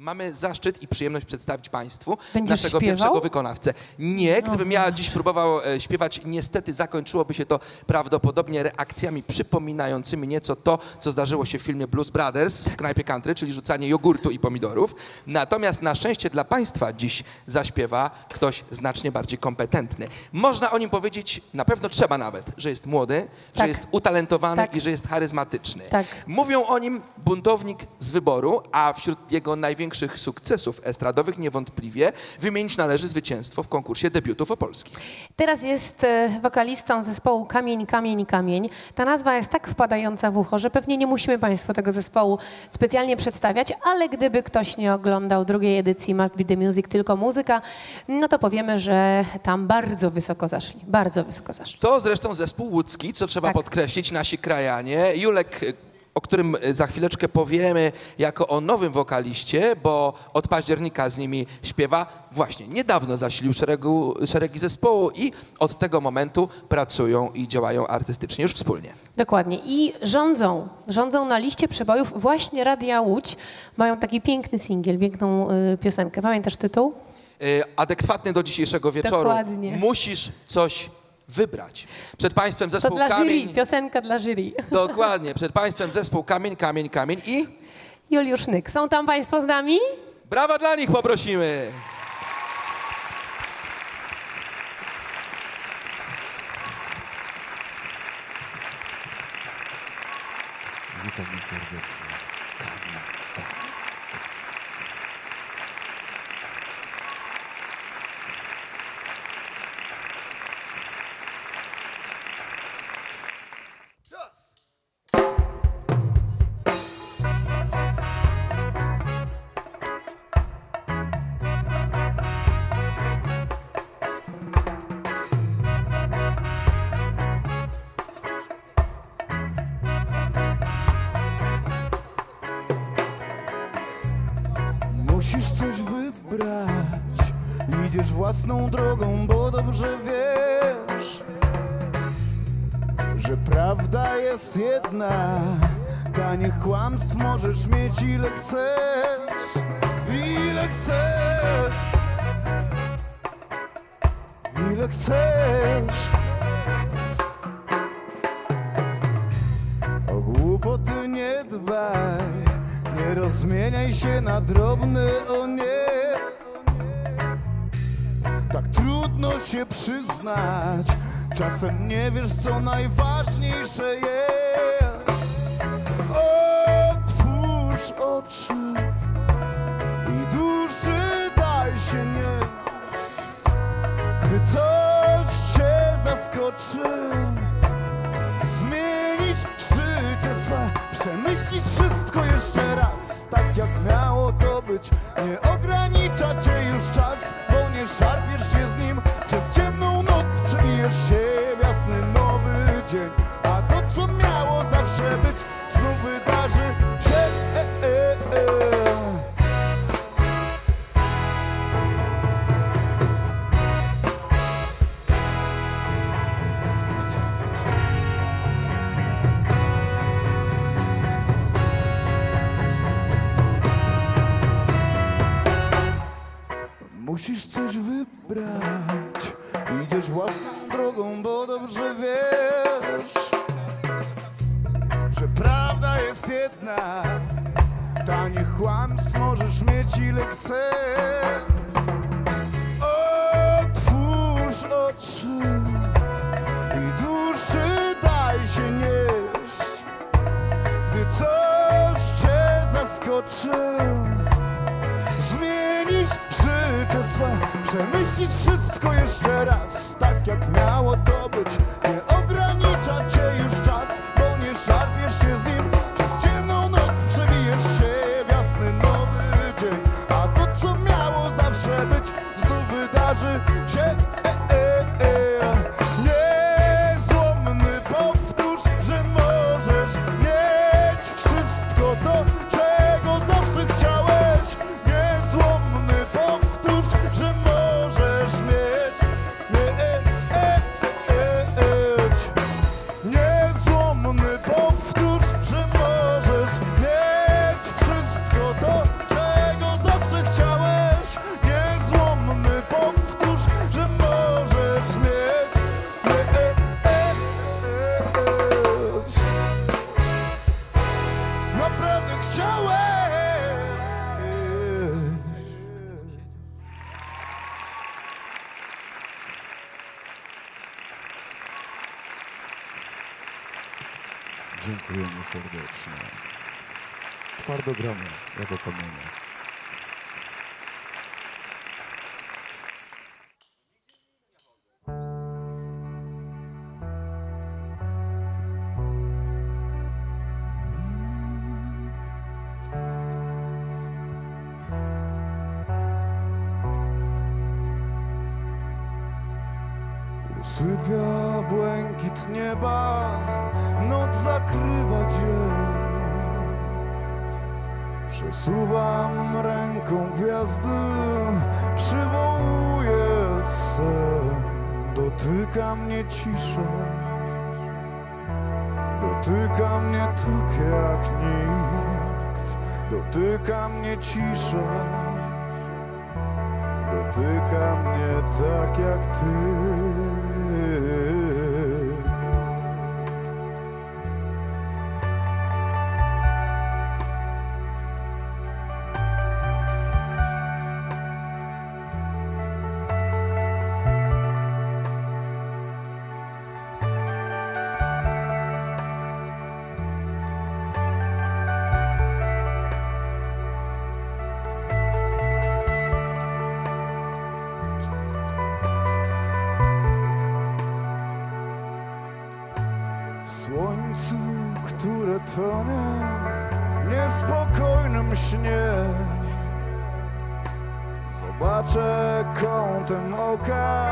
Mamy zaszczyt i przyjemność przedstawić Państwu Będziesz naszego śpiewał? pierwszego wykonawcę. Nie, gdybym ja dziś próbował e, śpiewać, niestety zakończyłoby się to prawdopodobnie reakcjami przypominającymi nieco to, co zdarzyło się w filmie Blues Brothers w knajpie country, czyli rzucanie jogurtu i pomidorów. Natomiast na szczęście dla Państwa dziś zaśpiewa ktoś znacznie bardziej kompetentny. Można o nim powiedzieć, na pewno trzeba nawet, że jest młody, że Tak. jest utalentowany Tak. i że jest charyzmatyczny. Tak. Mówią o nim buntownik z wyboru, a wśród jego największych sukcesów estradowych niewątpliwie wymienić należy zwycięstwo w konkursie debiutów opolskich. Teraz jest e, wokalistą zespołu Kamień, Kamień, Kamień. Ta nazwa jest tak wpadająca w ucho, że pewnie nie musimy Państwu tego zespołu specjalnie przedstawiać, ale gdyby ktoś nie oglądał drugiej edycji Must Be The Music, tylko muzyka, no to powiemy, że tam bardzo wysoko zaszli. Bardzo wysoko zaszli. To zresztą zespół łódzki, co trzeba Tak. podkreślić, nasi krajanie. Julek, o którym y, za chwileczkę powiemy jako o nowym wokaliście, bo od października z nimi śpiewa. Właśnie, niedawno zasilił szeregu, szeregi zespołu i od tego momentu pracują i działają artystycznie już wspólnie. Dokładnie. I rządzą, rządzą na liście przebojów właśnie Radia Łódź. Mają taki piękny singiel, piękną y, piosenkę. Pamiętasz tytuł? y, adekwatny do dzisiejszego wieczoru. Dokładnie. Musisz coś wybrać. Przed Państwem To zespół dla Kamień. jury, piosenka dla jury. Dokładnie. Przed Państwem zespół Kamień, Kamień, Kamień i Juliusz Nyk. Są tam Państwo z nami? brawa dla nich poprosimy. Witamy serdecznie. Kamień. Idziesz własną drogą, bo dobrze wiesz, że prawda jest jedna. Tanich kłamstw możesz mieć ile chcesz, ile chcesz, ile chcesz. O głupoty nie dbaj, nie rozmieniaj się na drobne, o nie. Trudno się przyznać, czasem nie wiesz co najważniejsze jest. Otwórz oczy i duszy daj się nie, gdy coś cię zaskoczy zmienić życie swe. Przemyślisz wszystko jeszcze raz Tak jak miało to być. Nie ogranicza cię już czas nie szarpiesz się z nim. Przez ciemną noc przebijesz się w jasny nowy dzień Musisz coś wybrać. Idziesz własną drogą, bo dobrze wiesz Że prawda jest jedna. Tanich kłamstw możesz mieć ile chcesz. Otwórz oczy I duszy daj się nieść Gdy coś cię zaskoczy Zmienisz życie swe Przemyślisz wszystko jeszcze raz. Tak jak miało to być. Nie ogranicza cię już czas Bo nie szarpiesz się z nim. Przez ciemną noc przewijesz się W jasny nowy dzień. A to co miało zawsze być Znów wydarzy się Dziękujemy serdecznie. Twardo gramy, jako kamienie. Usypia błękit nieba, noc zakrywa dzień. Przesuwam ręką gwiazdy, przywołuję sen. Dotyka mnie cisza, dotyka mnie tak jak nikt. Dotyka mnie cisza, dotyka mnie tak jak ty. Tonie w niespokojnym śnie. Zobaczę kątem oka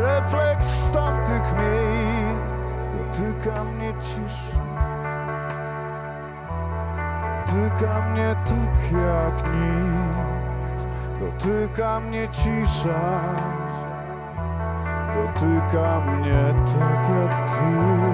refleks tamtych miejsc. Dotyka mnie cisza. Dotyka mnie tak jak nikt. Dotyka mnie cisza. Dotyka mnie tak jak ty.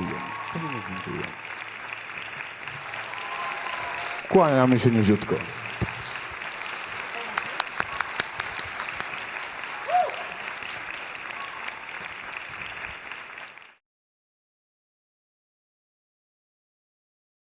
Nie dziękuję. Kłaniamy się niziutko.